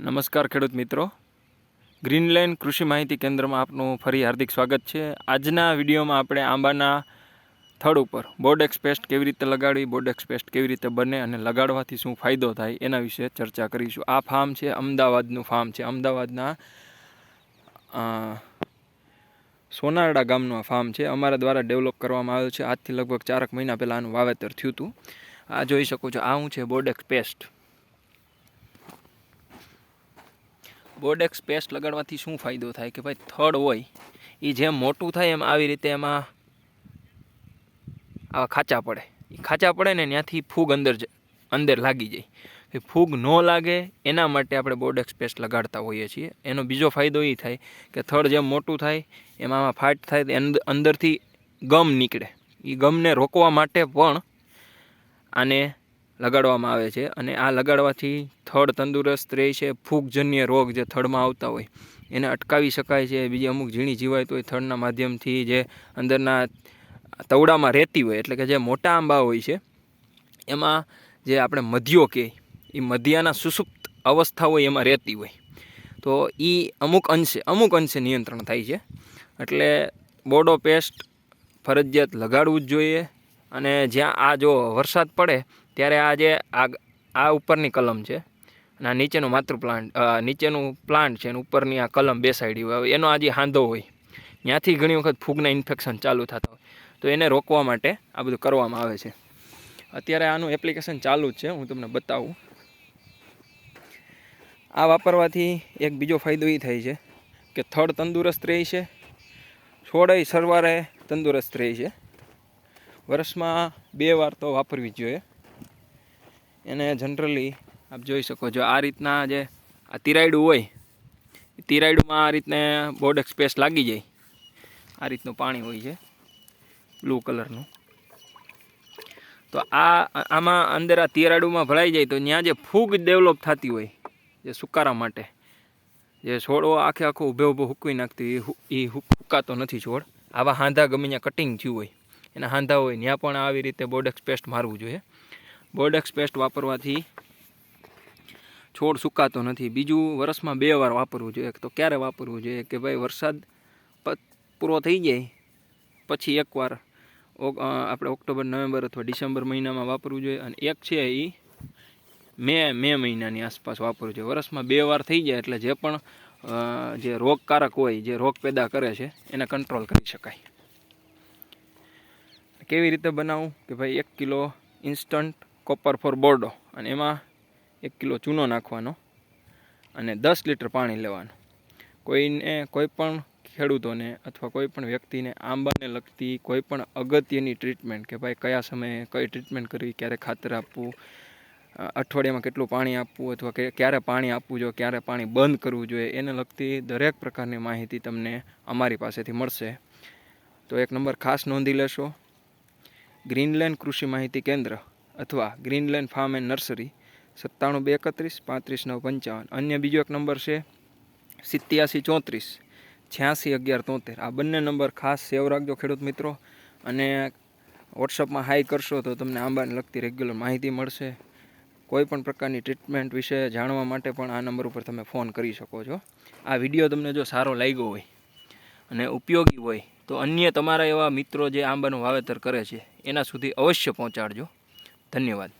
નમસ્કાર ખેડૂત મિત્રો. ગ્રીનલેન્ડ કૃષિ માહિતી કેન્દ્રમાં આપનું ફરી હાર્દિક સ્વાગત છે. આજના વિડીયોમાં આપણે આંબાના થડ ઉપર બોર્ડેક્સ પેસ્ટ કેવી રીતે લગાડવી બોર્ડેક્સ પેસ્ટ કેવી રીતે બને અને લગાડવાથી શું ફાયદો થાય એના વિશે ચર્ચા કરીશું. આ ફાર્મ છે, અમદાવાદનું ફાર્મ છે. અમદાવાદના સોનારડા ગામનું આ ફાર્મ છે. અમારા દ્વારા ડેવલપ કરવામાં આવ્યું છે. આજથી લગભગ ચારક મહિના પહેલાં આનું વાવેતર થયું હતું. આ જોઈ શકો છો, આ હું છે બોર્ડેક્સ પેસ્ટ બોર્ડેક્સ પેસ્ટ લગાડવાથી શું ફાયદો થાય કે ભાઈ થડ હોય એ જેમ મોટું થાય એમ આવી રીતે એમાં આવા ખાચા પડે. એ ખાચા પડે ને ત્યાંથી ફૂગ અંદર અંદર લાગી જાય. એ ફૂગ ન લાગે એના માટે આપણે બોર્ડેક્સ પેસ્ટ લગાડતા હોઈએ છીએ. એનો બીજો ફાયદો એ થાય કે થડ જેમ મોટું થાય, એમાં ફાટ થાય અંદરથી ગમ નીકળે. એ ગમને રોકવા માટે પણ આને લગાડવામાં આવે છે અને આ લગાડવાથી થડ તંદુરસ્ત રહે છે, ફૂગજન્ય રોગ જે થડમાં આવતા હોય એને અટકાવી શકાય છે. બીજી અમુક ઝીણી જીવાત હોય થડના માધ્યમથી જે અંદરના તવડામાં રહેતી હોય, એટલે કે જે મોટા આંબા હોય છે, એમાં જે આપણે મધ્યો કહે એ મધ્યાના સુસુપ્ત અવસ્થા હોય એમાં રહેતી હોય. તો એ અમુક અંશે અમુક અંશે નિયંત્રણ થાય છે. એટલે બોડો પેસ્ટ ફરજિયાત લગાડવું જ જોઈએ અને જ્યાં આ જો વરસાદ પડે ત્યારે આ જે આ ઉપરની કલમ છે અને આ નીચેનું માતૃ પ્લાન્ટ નીચેનું પ્લાન્ટ છે અને ઉપરની આ કલમ બેસાડી હોય. એનો આ જે હાંધો હોય, ત્યાંથી ઘણી વખત ફૂગના ઇન્ફેક્શન ચાલુ થતા હોય. તો એને રોકવા માટે આ બધું કરવામાં આવે છે. અત્યારે આનું એપ્લિકેશન ચાલુ જ છે, હું તમને બતાવું. આ વાપરવાથી એક બીજો ફાયદો એ થાય છે કે થડ તંદુરસ્ત રહે છે, છોડય સરવારે તંદુરસ્ત રહે છે. વર્ષમાં બે વાર તો વાપરવી જોઈએ. એને જનરલી આપ જોઈ શકો છો, આ રીતના જે આ તિરાયડું હોય તિરાયડુમાં આ રીતને બોર્ડક સ્પેસ લાગી જાય. આ રીતનું પાણી હોય છે બ્લુ કલરનું તો આ, આમાં અંદર આ તિરાડુમાં ભરાઈ જાય તો ત્યાં જે ફૂગ ડેવલપ થતી હોય, જે સુકારા માટે, જે છોડો આખે આખો ઊભે ઊભો હુકવી નાખતી એ હુકાતો નથી છોડ. આવા હાંધા ગમે ત્યાં કટિંગ થયું હોય, એના હાંધા હોય, ત્યાં પણ આવી રીતે બોર્ડેક્સ પેસ્ટ મારવું જોઈએ. બોર્ડેક્સ પેસ્ટ વાપરવાથી છોડ સુકાતો નથી. બીજું વર્ષમાં બે વાર વાપરવું જોઈએ. તો ક્યારે વાપરવું જોઈએ કે ભાઈ વરસાદ પૂરો થઈ જાય, પછી એકવાર આપણે ઓક્ટોબર, નવેમ્બર અથવા ડિસેમ્બર મહિનામાં વાપરવું જોઈએ. અને એક છે એ મે મે મહિનાની આસપાસ વાપરવું જોઈએ. વર્ષમાં બે વાર થઈ જાય એટલે જે પણ જે રોગકારક હોય, જે રોગ પેદા કરે છે, એને કંટ્રોલ કરી શકાય. કેવી રીતે બનાવવું કે ભાઈ એક kilo instant copper for Bordeaux અને એમાં એક કિલો ચૂનો નાખવાનો અને દસ લીટર પાણી લેવાનું. કોઈને કોઈ પણ ખેડૂતોને અથવા કોઈ પણ વ્યક્તિને આંબાને લગતી કોઈ પણ અગત્યની ટ્રીટમેન્ટ કે ભાઈ કયા સમયે કઈ ટ્રીટમેન્ટ કરવી, ક્યારે ખાતર આપવું અઠવાડિયામાં કેટલું પાણી આપવું અથવા ક્યારે પાણી આપવું જોઈએ, ક્યારે પાણી બંધ કરવું જોઈએ, એને લગતી દરેક પ્રકારની માહિતી તમને અમારી પાસેથી મળશે. તો એક નંબર ખાસ નોંધી લેશો. ગ્રીનલેન્ડ કૃષિ માહિતી કેન્દ્ર. અથવા ગ્રીનલેન્ડ ફાર્મ એન્ડ નર્સરી, સત્તાણું બે એકત્રીસ, પાંત્રીસ નવ પંચાવન. અન્ય બીજો એક નંબર છે સિત્યાસી ચોત્રીસ, છ્યાસી અગિયાર તોતેર. આ બંને નંબર ખાસ સેવ રાખજો ખેડૂત મિત્રો. અને વોટ્સઅપમાં હાઈ કરશો તો તમને આંબાને લગતી રેગ્યુલર માહિતી મળશે. કોઈ પણ પ્રકારની ટ્રીટમેન્ટ વિશે જાણવા માટે પણ આ નંબર ઉપર તમે ફોન કરી શકો છો. આ વીડિયો તમને જો સારો લાગ્યો હોય અને ઉપયોગી હોય, તો અન્ય તમારા એવા મિત્રો જે આંબાનું વાવેતર કરે છે, એના સુધી અવશ્ય પહોંચાડજો. धन्यवाद.